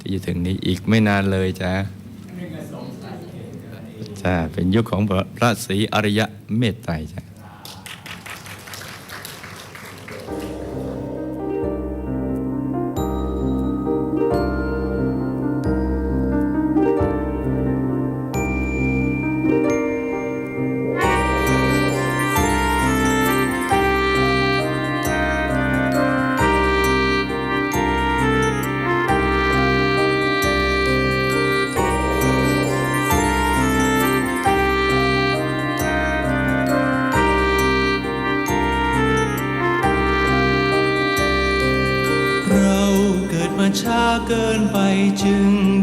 ที่จะถึงนี้อีกไม่นานเลยจ้ะจ้าเป็นยุคของพระศรีอริยะเมตไตรจ้ะเรา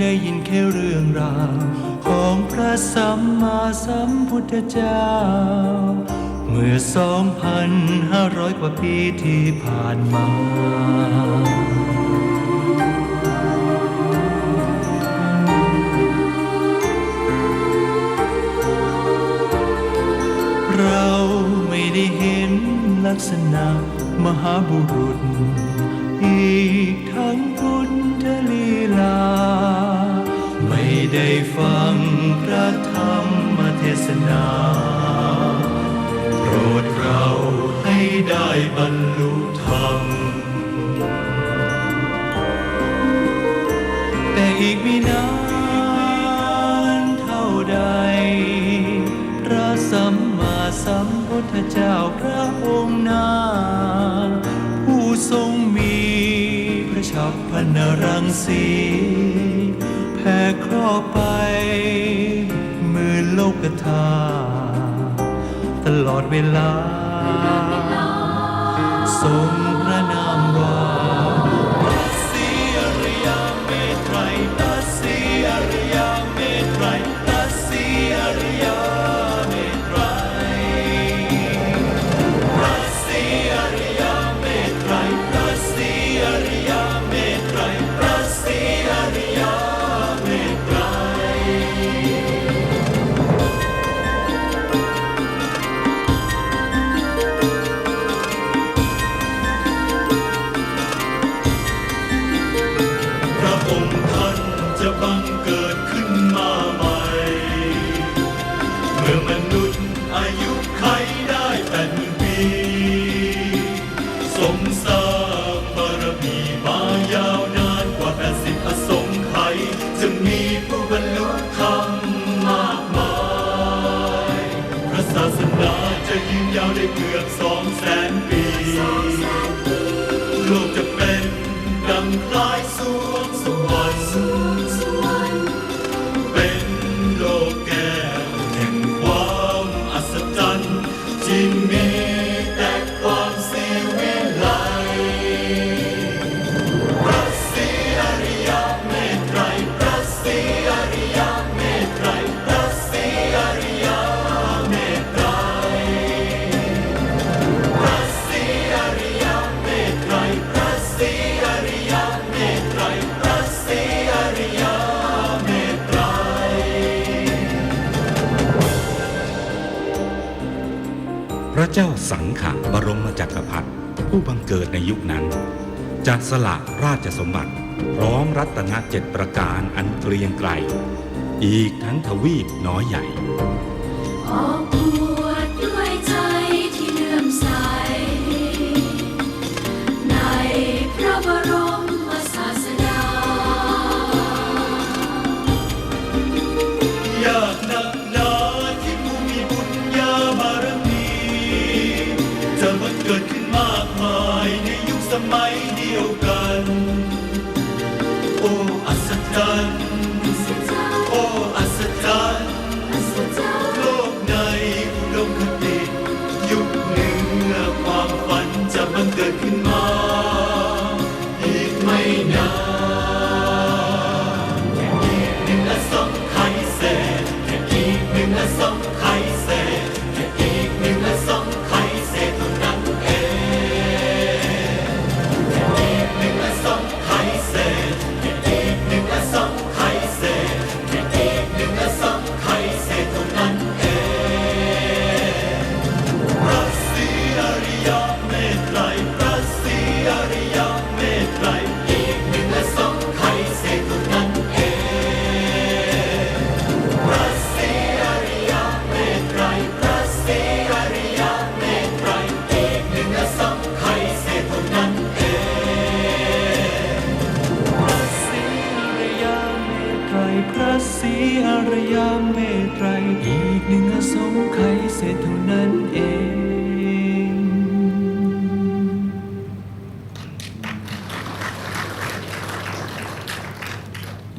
ได้ยินแค่เรื่องราวของพระสัมมาสัมพุทธเจ้า เมื่อสองพันห้าร้อยกว่าปีที่ผ่านมา เราไม่ได้เห็นลักษณะมหาบุรุษ อีกทั้งพุทธลีลา ไม่ได้ฟังพระธรรมเทศนา โปรดเราให้ได้บรรลุธรรม แต่อีกไม่นานเท่าใด พระสัมมาสัมพุทธเจ้าพระองค์นาผู้ทรงมีพระชับพันรังสีแผ่ ครอบไปหมือโลกธาตุตลอดเวลาทรง รพ ผู้บังเกิดในยุคนั้น จัดสละราชสมบัติ พร้อมรัตนเจ็ดประการอันเกรียงไกรอีกทั้งทวีปน้อยใหญ่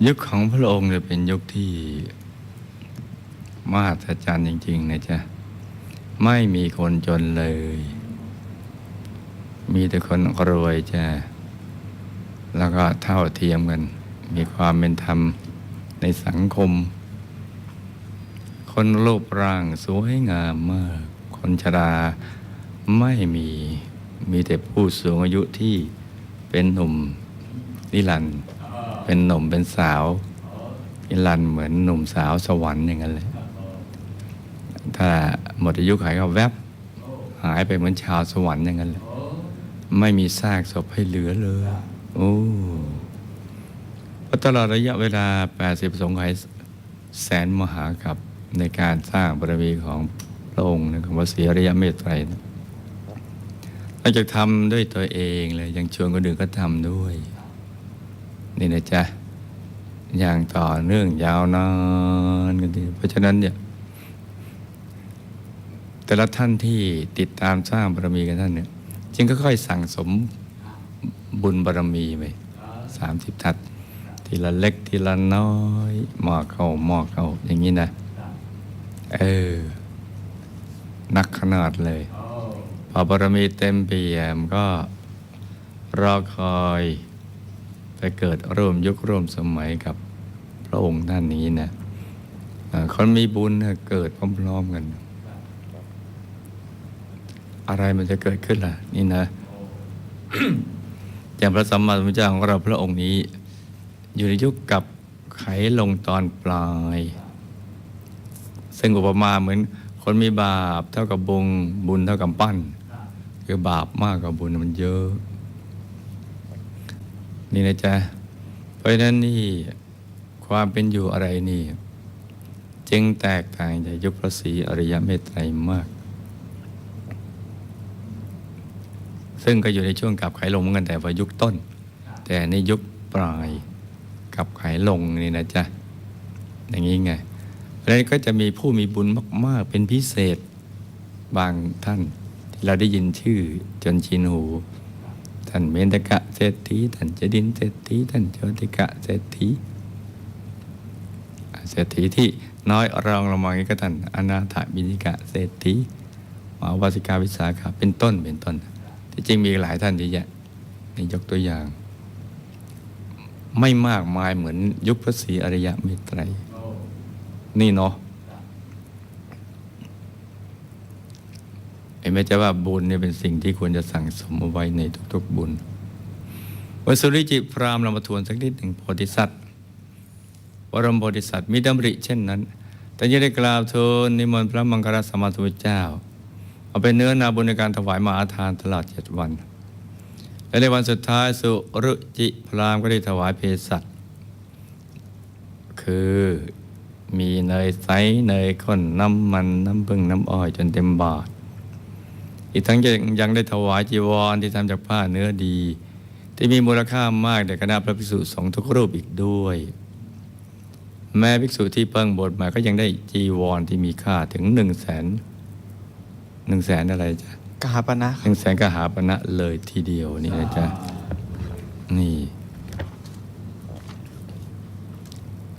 ยุคของพระองค์เนี่ยเป็นยุคที่มหัศจรรย์จริง ๆ นะจ๊ะ ไม่มีคนจนเลย มีแต่คนรวยจ้ะ แล้วก็เท่าเทียมกัน มีความเป็นธรรมในสังคม คนรูปร่างสวยงามมาก คนชราไม่มี มีแต่ผู้สูงอายุที่เป็นหนุ่มนิรันดร์ เป็นหนุ่มเป็นสาวนิรันเหมือนหนุ่มสาวสวรรค์อย่างนั้นเลย ถ้าหมดอายุขัยก็แวบ หายไปเหมือนชาวสวรรค์อย่างนั้นเลย ไม่มีซากศพให้เหลือเลย โอ้พระตลอดระยะเวลา 80 สงไขยแสนมหากับในการสร้างบารมีของพระองค์นะคำว่าสีอริยะเมตไตรนะอกจากทำด้วยตัวเองเลยยังชวนคนอื่นก็ทำด้วย นี่นะจ๊ะอย่างต่อเนื่องยาวนานกันทีเพราะฉะนั้นเนี่ยแต่ละท่านที่ติดตามสร้างบารมีกันท่านเนี่ยจึงค่อยๆสั่งสมบุญบารมีไปสามสิบทัศทีละเล็กทีละน้อยหมอกเข้าหมอกเข้าอย่างนี้นะเออนักขนาดเลย พอบารมีเต็มเปี่ยมก็รอคอย ไปเกิดร่วมยุคร่วมสมัยกับพระองค์ท่านนี้นะเอ่อคนมีบุญนะเกิดพร้อมๆกัน อะไรมันจะเกิดขึ้นล่ะ นี่นะอย่างพระสัมมาสัมพุทธเจ้าของเราพระองค์นี้ อยู่ในยุคกับไขลงตอนปลาย ซึ่งอุปมาเหมือนคนมีบาปเท่ากับบุญบุญเท่ากับปั้น คือบาปมากกว่าบุญมันเยอะ นี่นะจ๊ะ เพราะฉะนั้นนี่ความเป็นอยู่อะไรนี่ จึงแตกต่างจากยุคพระศรีอริยเมตไตรมาก ซึ่งก็อยู่ในช่วงกับไขลงเหมือนกันแต่ว่ายุคต้น แต่ในยุคปลายกับไขลงนี่นะจ๊ะ อย่างนี้ไงเพราะฉะนั้นก็จะมีผู้มีบุญมากๆ เป็นพิเศษบางท่านที่เราได้ยินชื่อจนชินหู ท่านเมนตกะเศรษฐีท่านเจดินเศรษฐีท่านโจติกะเศรษฐีเศรษฐีที่น้อยรองลงมาอีกก็ท่านอนาถบินิกะเศรษฐีมหาวาสิกาวิสาขาเป็นต้นเป็นต้น ที่จริงมีหลายท่านเยอะแยะนี่ยกตัวอย่าง ไม่มากมายเหมือนยุคพระศรีอริยเมตไตร นี่เนาะ ห็นไหมจะว่าบุญเนี่ยเป็นสิ่งที่ควรจะสั่งสมเอาไว้ในทุกๆบุญวันสุริจิพรามเรามาทวนสักนิดหนึ่งโพธิสัตว์วรมโพธิสัตว์มีดำริเช่นนั้น แต่ยังได้กล่าวทูลนิมนต์พระมังคลสมมาธุเจ้า เอาเป็นเนื้อนาบุญในการถวายมหาทานตลอดเจ็ดวัน และในวันสุดท้ายสุรุจิพรามก็ได้ถวายเภสัชคือมีเนยใสเนยข้นน้ำมันน้ำผึ้งน้ำอ้อยจนเต็มบาท อีกทั้งยังยังได้ถวายจีวรที่ทำจากผ้าเนื้อดี ที่มีมูลค่ามากแด่คณะพระภิกษุสงฆ์ทุกรูปอีกด้วย แม้ภิกษุที่เพิ่งบวชมาก็ยังได้จีวรที่มีค่าถึงหนึ่งแสนหนึ่งแสนอะไรจ๊ะกหาปณะหนึ่งแสนกหาปณะเลยทีเดียวนี่นะจ๊ะนี่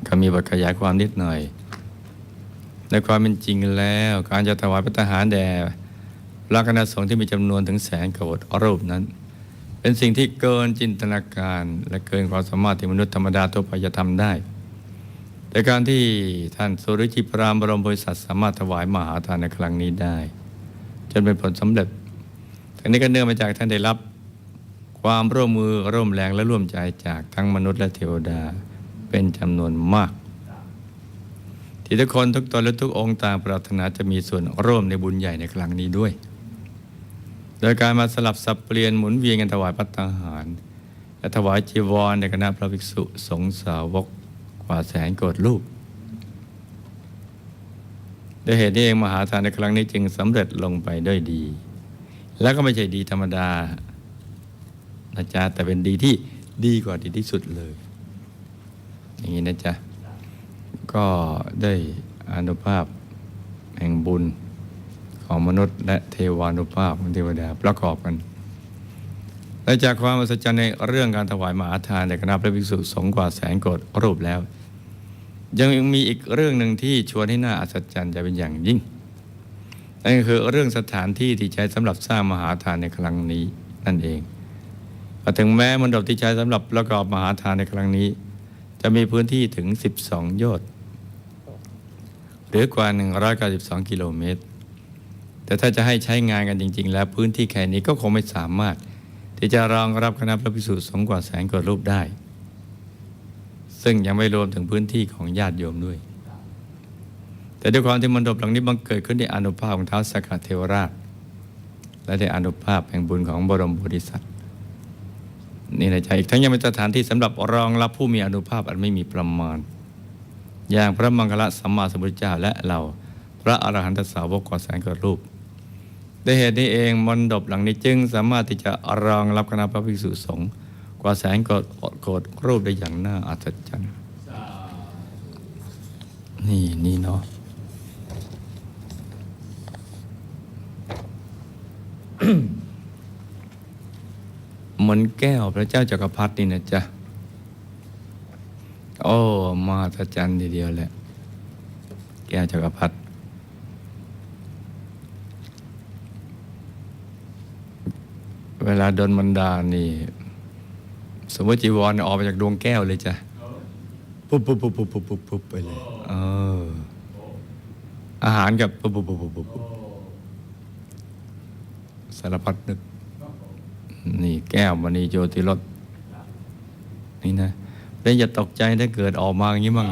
ก็มีบทขยายความนิดหน่อย ในความเป็นจริงแล้ว การจะถวายพระทหารแด่ พระคณะสงฆ์ที่มีจำนวนถึงแสนกว่ารูปนั้น เป็นสิ่งที่เกินจินตนาการและเกินความสามารถที่มนุษย์ธรรมดาทั่วไปจะทำได้แต่การที่ท่านสุริจิพรามบรมโพธิสัตว์สามารถถวายมหาทานในครั้งนี้ได้ จนเป็นผลสำเร็จทั้งนี้ก็เนื่องมาจากท่านได้รับความร่วมมือร่วมแรงและร่วมใจจากทั้งมนุษย์และเทวดาเป็นจำนวนมาก ที่ทุกคนทุกตนและทุกองค์ต่างปรารถนาจะมีส่วนร่วมในบุญใหญ่ในครั้งนี้ด้วย โดยการมาสลับสับเปลี่ยนหมุนเวียนกันถวายพัตตาหาร และถวายจีวรในคณะพระภิกษุสงฆ์สาวกกว่าแสนโกรธรูปด้วยเหตุนี้เองมหาทานในครั้งนี้จึงสำเร็จลงไปด้วยดี แล้วก็ไม่ใช่ดีธรรมดานะจ๊ะแต่เป็นดีที่ดีกว่าดีที่สุดเลย อย่างนี้นะจ๊ะ ก็ได้อานุภาพแห่งบุญ ของมนุษย์ และเทวานุภาพของเทวดาประกอบกัน และจากความอัศจรรย์ในเรื่องการถวายมหาทานในคณะพระภิกษุสงฆ์กว่าแสนโกดรูปแล้ว ยังมีอีกเรื่องหนึ่งที่ชวนให้น่าอัศจรรย์จะเป็นอย่างยิ่งนั่นก็คือเรื่องสถานที่ที่ใช้สำหรับสร้างมหาทานในครั้งนี้นั่นเองถึงแม้มณฑปที่ใช้สำหรับประกอบมหาทานในครั้งนี้ จะมีพื้นที่ถึง 12 โยชน์หรือกว่า 192 กิโลเมตร แต่ถ้าจะให้ใช้งานกันจริง ๆ แล้วพื้นที่แค่นี้ก็คงไม่สามารถ ที่จะรองรับคณะพระภิกษุสงฆ์กว่าแสนกว่ารูปได้ ซึ่งยังไม่รวมถึงพื้นที่ของญาติโยมด้วย แต่ด้วยความที่มณฑปหลังนี้บังเกิดขึ้นในอนุภาพของท้าวสกัดเทวราช และในอนุภาพแห่งบุญของบรมโพธิสัตว์นี่นะจ๊ะอีกทั้งยังเป็นสถานที่สำหรับรองรับผู้มีอนุภาพอันไม่มีประมาณ อย่างพระมังคละสัมมาสัมพุทธเจ้าและเราพระอรหันตสาวกกว่าแสนกว่ารูป ด้วยเหตุนี้เองมณฑปหลังนี้จึงสามารถที่จะรองรับคณะพระภิกษุสงฆ์กว่าแสนกว่าโกรรูปได้อย่างน่าอัศจรรย์นี่นี่เนาะเหมือนแก้วพระเจ้าจักรพรรดินี่นะจ๊ะ โอ้ มาตรจันทีเดียวแหละ แก้วจักรพรรดิ เวลาโดนบันดาลนี่ สมมติจีวรออกมาจากดวงแก้วเลยจ้ะปุ๊บปุ๊บปุ๊บปุ๊บปุ๊บปุ๊บปุ๊บไปเลยเอออาหารกับปุ๊บปุ๊บปุ๊บปุ๊บปุ๊บปุ๊บสารพัดนึก นี่แก้วมณีโจติรสนี่นะเป็นอย่าตกใจถ้าเกิดออกมาอย่างนี้มั่ง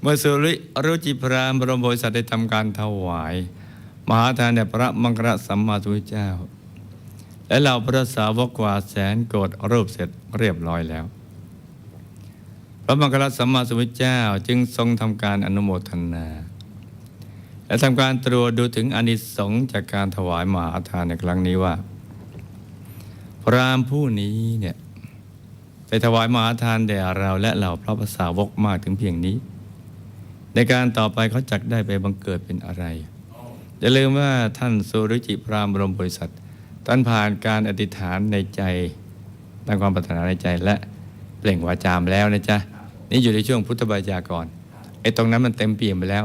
เมื่อสุริรุจิพรามบรมโพธิสัตว์ได้ทำการถวาย มหาทานแด่พระมังคละสัมมาสัมพุทธเจ้า และเหล่าพระสาวกกว่าแสนโกรธรูปเสร็จเรียบร้อยแล้ว พระมังคละสัมมาสัมพุทธเจ้าจึงทรงทำการอนุโมทนา และทำการตรวจดูถึงอนิสงส์จากการถวายมหาทานในครั้งนี้ว่า พรามผู้นี้เนี่ยได้ถวายมหาทานแด่เราและเหล่าพระภาษาวกมากถึงเพียงนี้ ในการต่อไปเขาจักได้ไปบังเกิดเป็นอะไร อย่าลืมว่าท่านสุริจิพรามบรมบริษัทท่านผ่านการอธิษฐานในใจตั้งความปรารถนาในใจและเปล่งวาจามแล้วนะจ๊ะนี่อยู่ในช่วงพุทธบัญชากรไอ้ตรงนั้นมันเต็มเปี่ยมไปแล้ว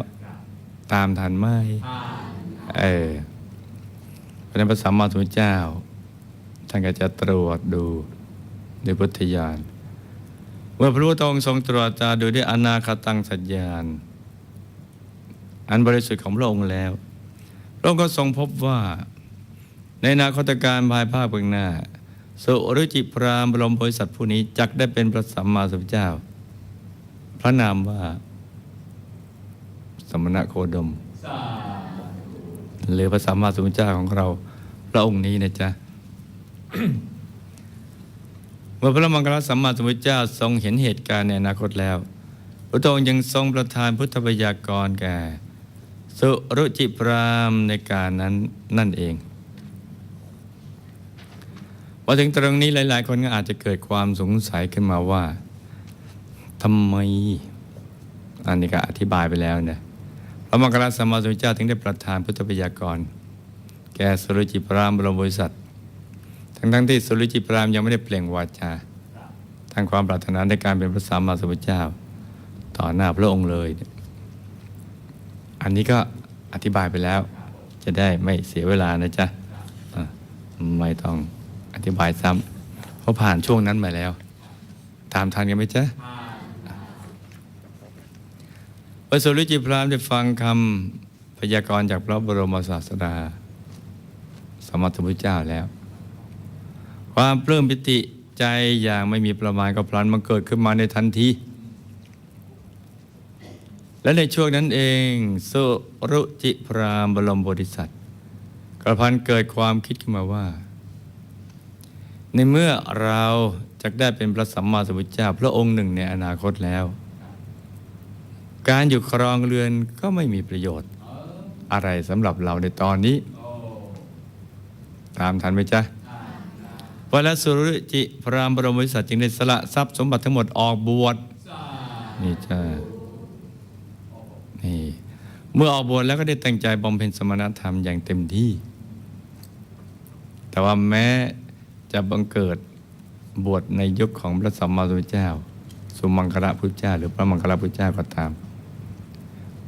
ตามทันไหมเออพระนพระสัมมาสัมพุทธเจ้า ท่านก็จะตรวจดูด้วยพุทธญาณเมื่อพระพุทธองค์ทรงตรวจตราดูด้วยอนาคตังสัญญาณ อันบริสุทธิ์ของพระองค์แล้ว พระองค์ก็ทรงพบว่า ในนาคตการภายภาคเบื้องหน้าสุรุจิพรามบรมโพธิสัตว์ผู้นี้จักได้เป็นพระสัมมาสัมพุทธเจ้า พระนามว่า สมณะโคดมหรือพระสัมมาสัมพุทธเจ้าของเราพระองค์นี้นะจ๊ะเมื่อพระมังคลสัมมาสัมพุทธเจ้าทรงเห็นเหตุการณ์ในอนาคตแล้ว พระองค์ยังทรงประทานพุทธบัญญัติกรแก่ สุรุจิพรามในการนั้นนั่นเองพอถึงตรงนี้หลาย ๆ คนก็อาจจะเกิดความสงสัยขึ้นมาว่าทำไม อันนี้ก็อธิบายไปแล้วนะพระมังคลสัมมาสมุทเจ้าถึงได้ประทานพุทธบัญญัติกร แก่สุรุจิพรามบรมบริษัททั้งๆที่สุรุจิพรามยังไม่ได้เปล่งวาจาทางความปรารถนาในการเป็นพระสัมมาสัมพุทธเจ้า ต่อหน้าพระองค์เลยเนี่ย อันนี้ก็อธิบายไปแล้ว จะได้ไม่เสียเวลานะจ๊ะไม่ต้องอธิบายซ้ำเพราะผ่านช่วงนั้นมาแล้ว ตามทันกันไหมจ๊ะพระสุริจิพรามได้ฟังคำพยากรณ์จากพระบรมศาสดา สมมาสัมพุทธเจ้าแล้ว ความปลื้มปิติใจอย่างไม่มีประมาณก็พลันมันเกิดขึ้นมาในทันที และในช่วงนั้นเอง สุรุจิพรามบรมโพธิสัตว์กระพันเกิดความคิดขึ้นมาว่า ในเมื่อเราจะได้เป็นพระสัมมาสัมพุทธเจ้าพระองค์หนึ่งในอนาคตแล้ว การอยู่ครองเรือนก็ไม่มีประโยชน์ อะไรสำหรับเราในตอนนี้ ตามทันไหมจ๊ะพระสุรุจิพรามบรมบริษัทจึงได้สละทรัพย์สมบัติทั้งหมดออกบวชนี่จ้า นี่เมื่อออกบวชแล้วก็ได้ตั้งใจบำเพ็ญสมณธรรมอย่างเต็มที่ แต่ว่าแม้จะบังเกิดบวชในยุคของพระสัมมาสัมพุทธเจ้า สุมังคละพุทธเจ้า หรือพระมังคละพุทธเจ้าก็ตาม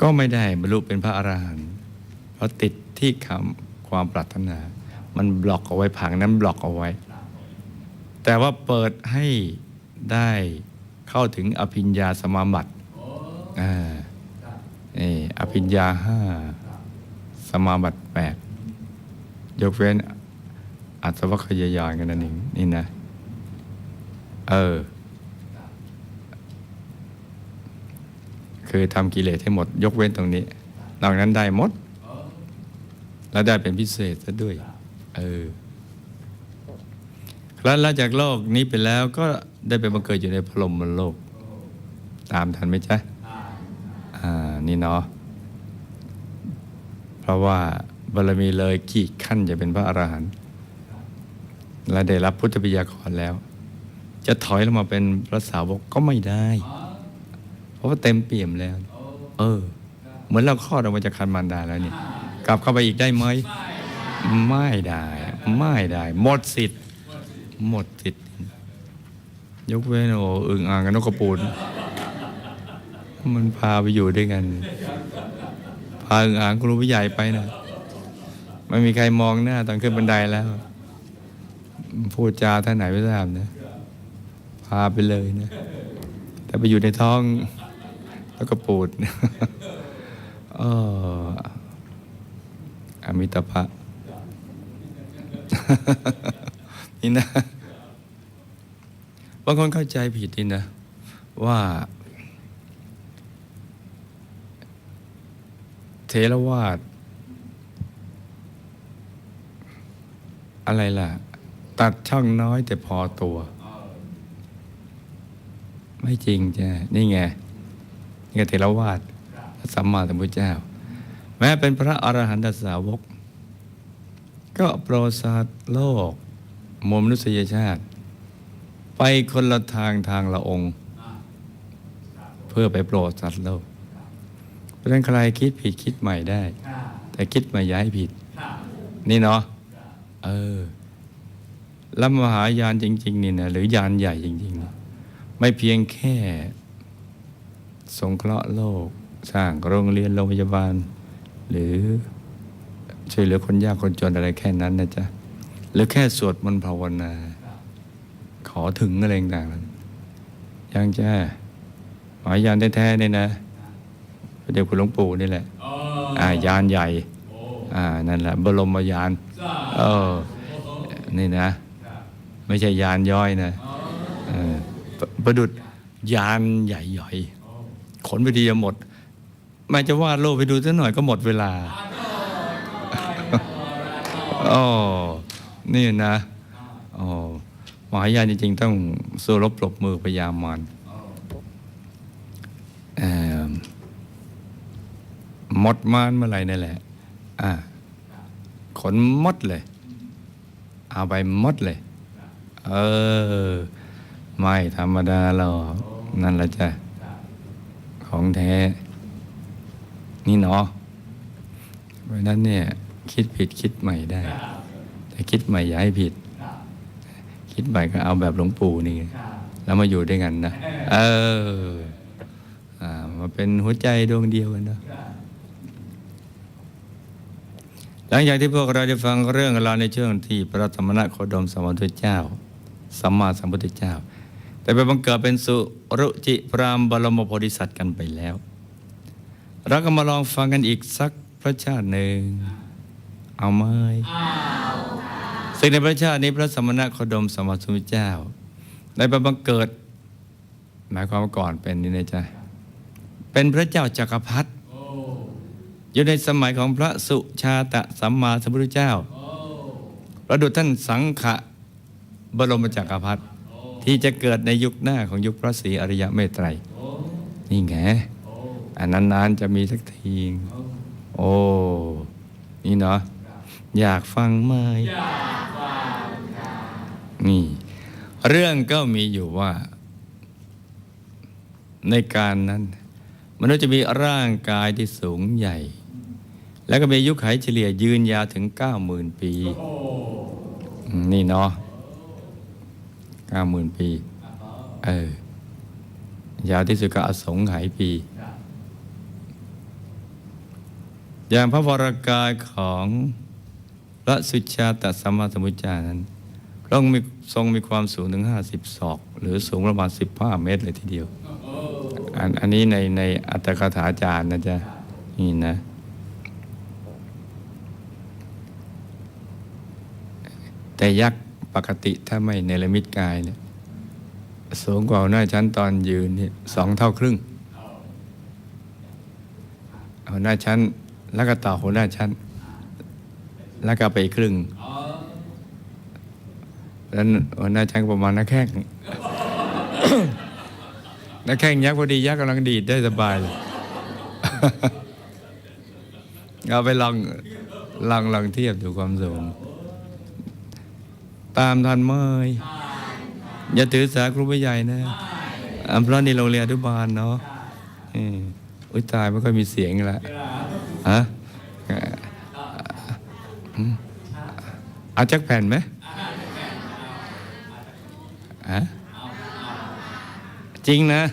ก็ไม่ได้บรรลุเป็นพระอรหันต์เพราะติดที่คำความปรารถนา มันบล็อกเอาไว้ผังนั้นบล็อกเอาไว้ แต่ว่าเปิดให้ได้เข้าถึงอภิญญาสมาบัติอ่า นี่อภิญญาห้าสมาบัติแปดยกเว้นอัศวคยายานกันนั่นเองนี่นะ เออ คือทำกิเลสให้หมด ยกเว้นตรงนี้นอกนั้นได้หมด แล้วได้เป็นพิเศษซะด้วย เออแล้วหลังจากโลกนี้ไปแล้วก็ได้ไปบังเกิดอยู่ในพรหมโลก ตามทันไหมจ๊ะ นี่เนาะเพราะว่าบารมีเลยกี่ขั้นจะเป็นพระอรหันต์และได้รับพุทธปิยากรแล้ว จะถอยลงมาเป็นพระสาวกก็ไม่ได้ เพราะว่าเต็มเปี่ยมแล้ว เออ เหมือนเราคลอดออกมาจากคันมารดาแล้วนี่กลับเข้าไปอีกได้ไหมไม่ได้ ไม่ได้ หมดสิทธิ์ หมดสิทธิ์ ยกเว้นโอ้อึ่งอ่างกับนกกระปูน มันพาไปอยู่ด้วยกัน พาอึ่งอ่างครูผู้ใหญ่ไปนะไม่มีใครมองหน้าตอนขึ้นบันไดแล้ว พูดจาท่านไหนไม่ทราบนะ พาไปเลยนะ แต่ไปอยู่ในท้อง แล้วก็ปูดอออมิตภะนี่นะบางคนเข้าใจผิดนี่นะ ว่า เทรวาสอะไรล่ะ ตัดช่องน้อยแต่พอตัว ไม่จริงจ้ะนี่ไง นี่ไงเทรวาสสัมมาสัมพุทธเจ้า แม้เป็นพระอรหันตสาวก ก็โปรดสัตว์โลกมวลมนุษยชาติ ไปคนละทางทางละองค์ เพื่อไปโปรดสัตว์โลก เพราะฉะนั้นใครคิดผิดคิดใหม่ได้ แต่คิดใหม่ย้ายผิด นี่เนาะเออแล้วมหายานจริง ๆ นี่นะหรือยานใหญ่จริงๆนะไม่เพียงแค่ สงเคราะห์โลก สร้างโรงเรียนโรงพยาบาล หรือช่วยเหลือคนยากคนจนอะไรแค่นั้นนะจ๊ะหรือแค่สวดมนต์ภาวนา ขอถึงอะไรต่างๆนั้นยังจ้าหมายยานแท้ๆเนี่ยนะ เดี๋ยวคุณหลวงปู่นี่แหละอ่ายานใหญ่อ่านั่นแหละบรมยานเออนี่นะ ไม่ใช่ยานย่อยนะเออประประดุดยานใหญ่ย่อยขนไปทีจะหมดไม่จะวาดโลกไปดูสักหน่อยก็หมดเวลาอ๋อนี่นะอ๋อมหายานจริง ๆ ต้องสู้รบปรบมือพยายามมันเอิ่ม หมดมานเมื่อไหร่นั่นแหละ อ่า ขนมดเลย เอาไปมดเลย เออ ไม่ธรรมดาหรอกนั่นแหละจ้ะ ของแท้ นี่เนาะเพราะนั้นเนี่ย คิดผิดคิดใหม่ได้ แต่คิดใหม่อย่าให้ผิด คิดใหม่ก็เอาแบบหลวงปู่นี่แล้วมาอยู่ด้วยกันนะ เออ อ่า มาเป็นหัวใจดวงเดียวกันเนอะ หลังจากที่พวกเราได้ฟังเรื่องราวในช่วงที่พระธรรมนัโคดมสมพุทธเจ้าสัมมาสัมพุทธเจ้า แต่ไปบังเกิดเป็นสุรุจิพรามบรมโพธิสัตว์กันไปแล้ว เราก็มาลองฟังกันอีกสักพระชาติหนึ่ง เอาไหมซึ่งในพระชาตินี้พระสมณะโคดมสมมาสัมพุทธเจ้าได้ไปบังเกิด หมายความว่าก่อนเป็นนี่นะจ๊ะเป็นพระเจ้าจักรพรรดิ อยู่ในสมัยของพระสุชาตะสัมมาสัมพุทธเจ้าประดุจท่านสังขะบรมจักรพรรดิที่จะเกิดในยุคหน้าของยุคพระศรีอริยเมตไตรนี่ไงอันนานๆจะมีสักทีโอ้นี่เนาะอยากฟังไหมนี่ เรื่องก็มีอยู่ว่า ในการนั้นมนุษย์จะมีร่างกายที่สูงใหญ่ แล้วก็มีอายุขัยเฉลี่ยยืนยาวถึง 90,000 ปี นี่เนาะ90,000 ปี เออ ยาวที่สุดก็อสงไขยปี อย่างพระวรากายของพระสุชาตสัมมาสัมพุทธเจ้านั้นระองมีทรงมีความสูงถึง 50ศอก หรือสูงประมาณ 15 เมตรเลยทีเดียว อันอันนี้ในในอัตถกถาจารย์นะจ๊ะ นี่นะ แต่ยักษ์ปกติถ้าไม่ในละมิตกายเนี่ยสูงกว่าหัวหน้าชั้นตอนยืนเนี่ยสองเท่าครึ่งหัวหน้าชั้น แล้วก็ต่อหัวหน้าชั้น แล้วก็ไปอีกครึ่งแล้วหัวหน้าชั้นประมาณนักแข้งนักแข้งยักษ์พอดียักษ์กำลังดีดได้สบายเลยเอาไปลองลองลองเทียบดูความสูง ตามทันเมอย่าถือสาครูไม่ใหญ่นะอัมพระนี่โรงเรียนอนุบาลเนาะอุ้ยตายไม่ค่อยมีเสียงล้วฮะเอาจักแผ่นไหมฮะจริงนะ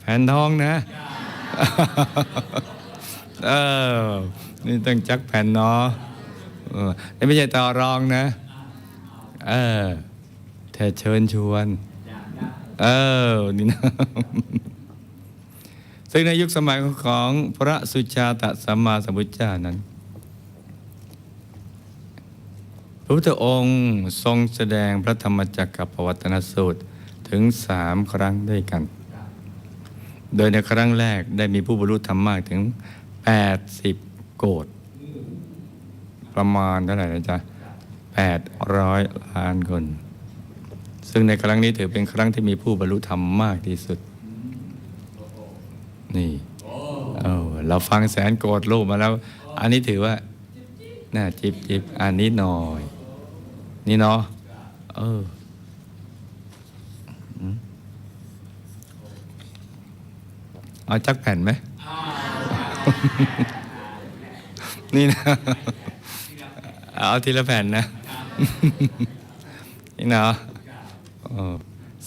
แผ่นทองนะ เออ นี่ต้องจักแผ่นเนาะ ไม่ใช่ต่อรองนะ เออแต่เชิญชวน เออ นี่นะ ซึ่งในยุคสมัยของพระสุชาตสัมมาสัมพุทธเจ้านั้น พระพุทธองค์ทรงแสดงพระธรรมจักรกับปวัตนสูตรถึงสามครั้งด้วยกัน โดยในครั้งแรกได้มีผู้บรรลุธรรมมากถึง 80 โกด ประมาณเท่าไหร่นะจ๊ะ800 ล้านคน ซึ่งในครั้งนี้ถือเป็นครั้งที่มีผู้บรรลุธรรมมากที่สุด นี่เออเราฟังแสนโกดรูปมาแล้ว อันนี้ถือว่า น่าจิบจิบอันนี้หน่อย นี่เนาะเออเอาจักแผ่นไหมนี่นะ เอาทีละแผ่นนะนี่นะ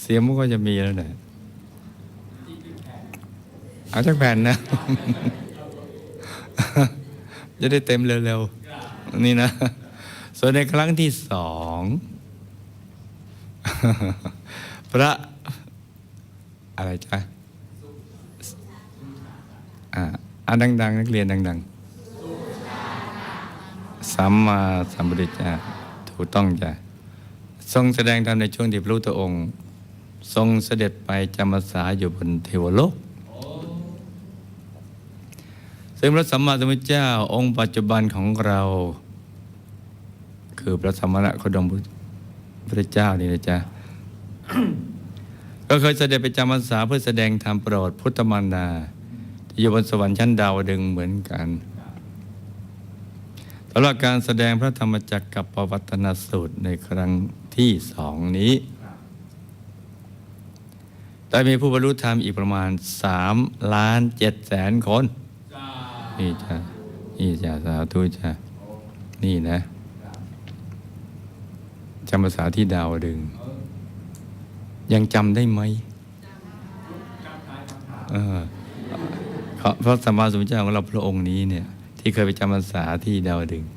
เสียงมันก็จะมีแล้วเนี่ยเอาจักแผ่นนะ จะได้เต็มเร็วๆ นี่นะ ส่วนในครั้งที่สอง พระ อะไรจ๊ะอ่าอ่านดัง ๆ นักเรียนดัง ๆ สัมมาสัมพุทธเจ้าถูกต้องจ้ะทรงแสดงธรรมในช่วงที่พระพุทธองค์ ทรงเสด็จไปจำพรรษาอยู่บนเทวโลกซึ่งพระสัมมาสัมพุทธเจ้าองค์ปัจจุบันของเรา คือพระสัมมาสัมพุทธพุทธเจ้านี่นะจ๊ะก็เคยเสด็จไปจำพรรษาเพื่อแสดงธรรมโปรดพุทธมารดาที่อยู่บนสวรรค์ชั้นดาวดึงเหมือนกัน ตลอดการแสดงพระธรรมจักรกับปวัตนสูตรในครั้งที่สองนี้ ได้มีผู้บรรลุธรรมอีกประมาณสามล้านเจ็ดแสนคน นี่จ้ะนี่จ้ะสาธุจ้ะนี่นะจำภาษาที่ดาวดึง ยังจำได้ไหมเออเพราะพระสัมมาสัมพุทธเจ้าของเราพระองค์นี้เนี่ย ที่เคยไปจำพรรษาที่ดาวดึงส์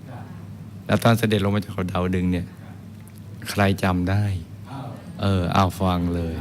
แล้วตอนเสด็จลงมาจากเขาดาวดึงส์เนี่ย ใครจำได้ เออเอาฟังเลย